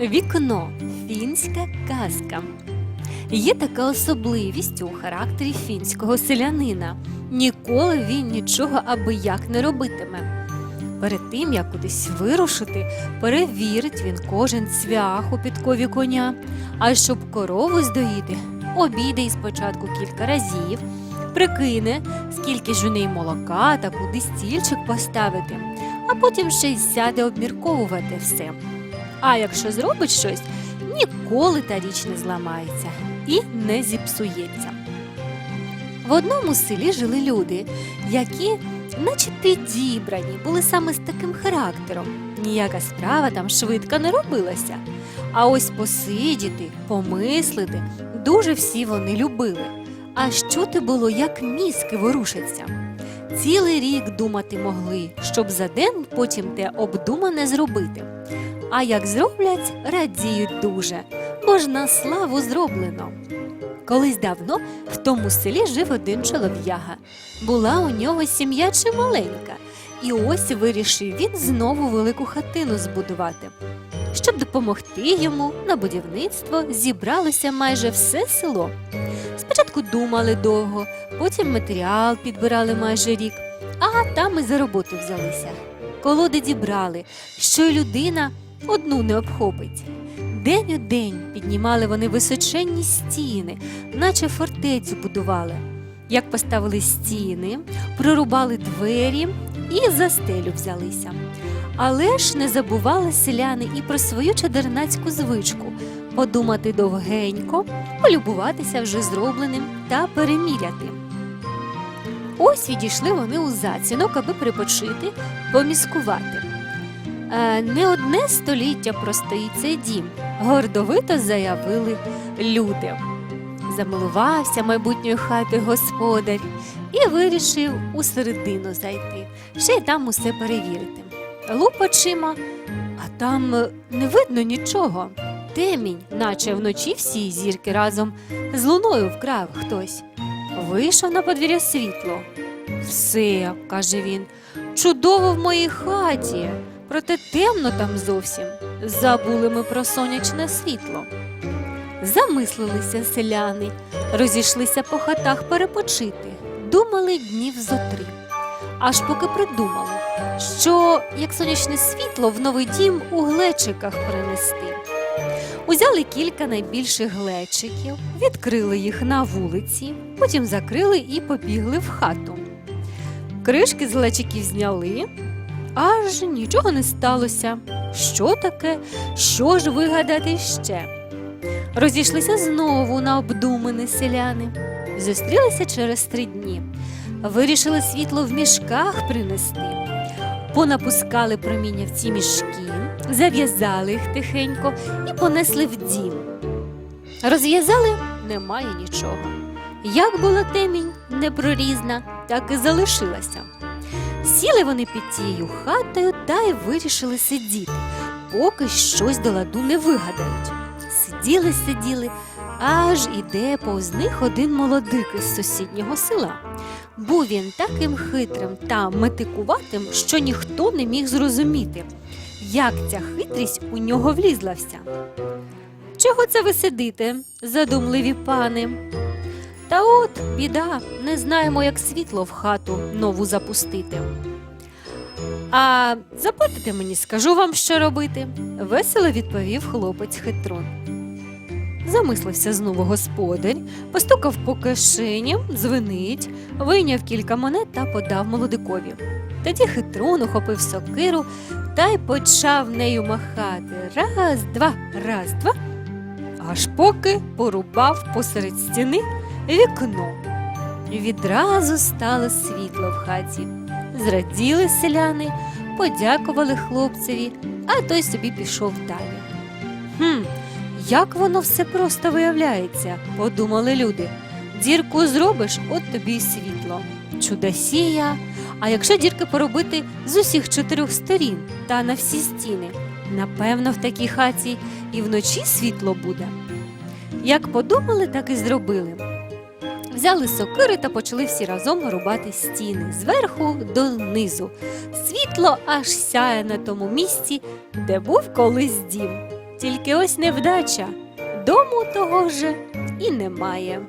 Вікно фінська казка. Є така особливість у характері фінського селянина. Ніколи він нічого аби як не робитиме. Перед тим, як кудись вирушити, перевірить він кожен цвях у підкові коня. А щоб корову здоїти, обійде і спочатку кілька разів, прикине, скільки ж у неї молока та куди стільчик поставити, а потім ще й сяде обмірковувати все. А якщо зробить щось, ніколи та річ не зламається і не зіпсується. В одному селі жили люди, які, наче підібрані, були саме з таким характером. Ніяка справа там швидко не робилася. А ось посидіти, помислити дуже всі вони любили. А що те було, як мізки ворушаться? Цілий рік думати могли, щоб за день потім те обдумане зробити. А як зроблять, радіють дуже, бо ж на славу зроблено. Колись давно в тому селі жив один чолов'яга. Була у нього сім'я чималенька, і ось вирішив він знову велику хатину збудувати. Щоб допомогти йому на будівництво зібралося майже все село. Спочатку думали довго, потім матеріал підбирали майже рік, а там і за роботу взялися. Колоди дібрали, що й людина одну не обхопить. День у день піднімали вони височенні стіни, наче фортецю будували. Як поставили стіни, прорубали двері і за стелю взялися. Але ж не забували селяни і про свою чадернацьку звичку подумати довгенько, полюбуватися вже зробленим та переміряти. Ось відійшли вони у зацінок, аби припочити, поміскувати. Е, не одне століття простоїть цей дім, гордовито заявили люди. Замилувався майбутньою хати господар і вирішив у середину зайти, ще й там усе перевірити. Луп очима, а там е, не видно нічого. Темінь, наче вночі всі зірки разом з луною вкрав хтось. Вийшов на подвір'я світло. Все, каже він, чудово в моїй хаті, проте темно там зовсім. Забули ми про сонячне світло. Замислилися селяни, розійшлися по хатах перепочити, думали днів зо три. Аж поки придумали, що як сонячне світло в новий дім у глечиках принести. Узяли кілька найбільших глечиків, відкрили їх на вулиці, потім закрили і побігли в хату. Кришки з глечиків зняли, аж нічого не сталося. Що таке? Що ж вигадати ще? Розійшлися знову на обдумані селяни. Зустрілися через три дні. Вирішили світло в мішках принести. Понапускали проміння в ці мішки, зав'язали їх тихенько і понесли в дім. Розв'язали немає нічого. Як була темінь непрорізна, так і залишилася. Сіли вони під тією хатою та й вирішили сидіти, поки щось до ладу не вигадають. Сиділи, сиділи, аж іде повз них один молодик із сусіднього села. Був він таким хитрим та метикуватим, що ніхто не міг зрозуміти, як ця хитрість у нього влізлася. Чого це ви сидите, задумливі пани? Та біда, не знаємо, як світло в хату нову запустити. А заплатите мені, скажу вам, що робити, весело відповів хлопець хитрун. Замислився знову господар, постукав по кишеням, дзвенить, вийняв кілька монет та подав молодикові. Тоді хитрун ухопив сокиру та й почав нею махати. Раз, два, раз, два. Аж поки порубав посеред стіни вікно. Відразу стало світло в хаті. Зраділи селяни, подякували хлопцеві, а той собі пішов далі. Хм, як воно все просто виявляється, подумали люди. Дірку зробиш, от тобі й світло. Чудосія. А якщо дірки поробити з усіх чотирьох сторін та на всі стіни, напевно, в такій хаті і вночі світло буде. Як подумали, так і зробили. Взяли сокири та почали всі разом рубати стіни зверху донизу. Світло аж сяє на тому місці, де був колись дім. Тільки ось невдача, дому того вже і немає.